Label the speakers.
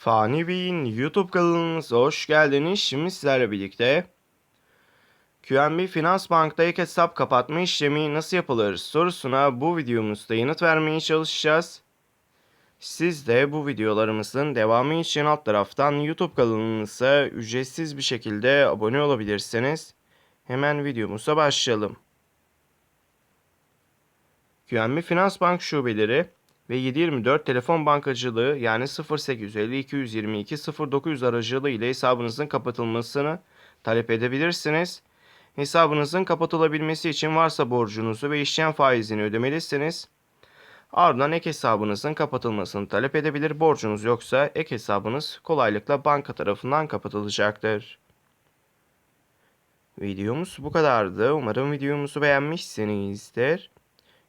Speaker 1: Fani Bey'in YouTube kanalımıza hoş geldiniz. Şimdi sizlerle birlikte QNB Finans Bank'ta ilk hesap kapatma işlemi nasıl yapılır sorusuna bu videomuzda yanıt vermeye çalışacağız. Siz de bu videolarımızın devamı için alt taraftan YouTube kanalımıza ücretsiz bir şekilde abone olabilirsiniz. Hemen videomuza başlayalım. QNB Finans Bank şubeleri ve 724 telefon bankacılığı yani 0850 222 0900 aracılığı ile hesabınızın kapatılmasını talep edebilirsiniz. Hesabınızın kapatılabilmesi için varsa borcunuzu ve işlem faizini ödemelisiniz. Ardından ek hesabınızın kapatılmasını talep edebilir. Borcunuz yoksa ek hesabınız kolaylıkla banka tarafından kapatılacaktır. Videomuz bu kadardı. Umarım videomuzu beğenmişsinizdir.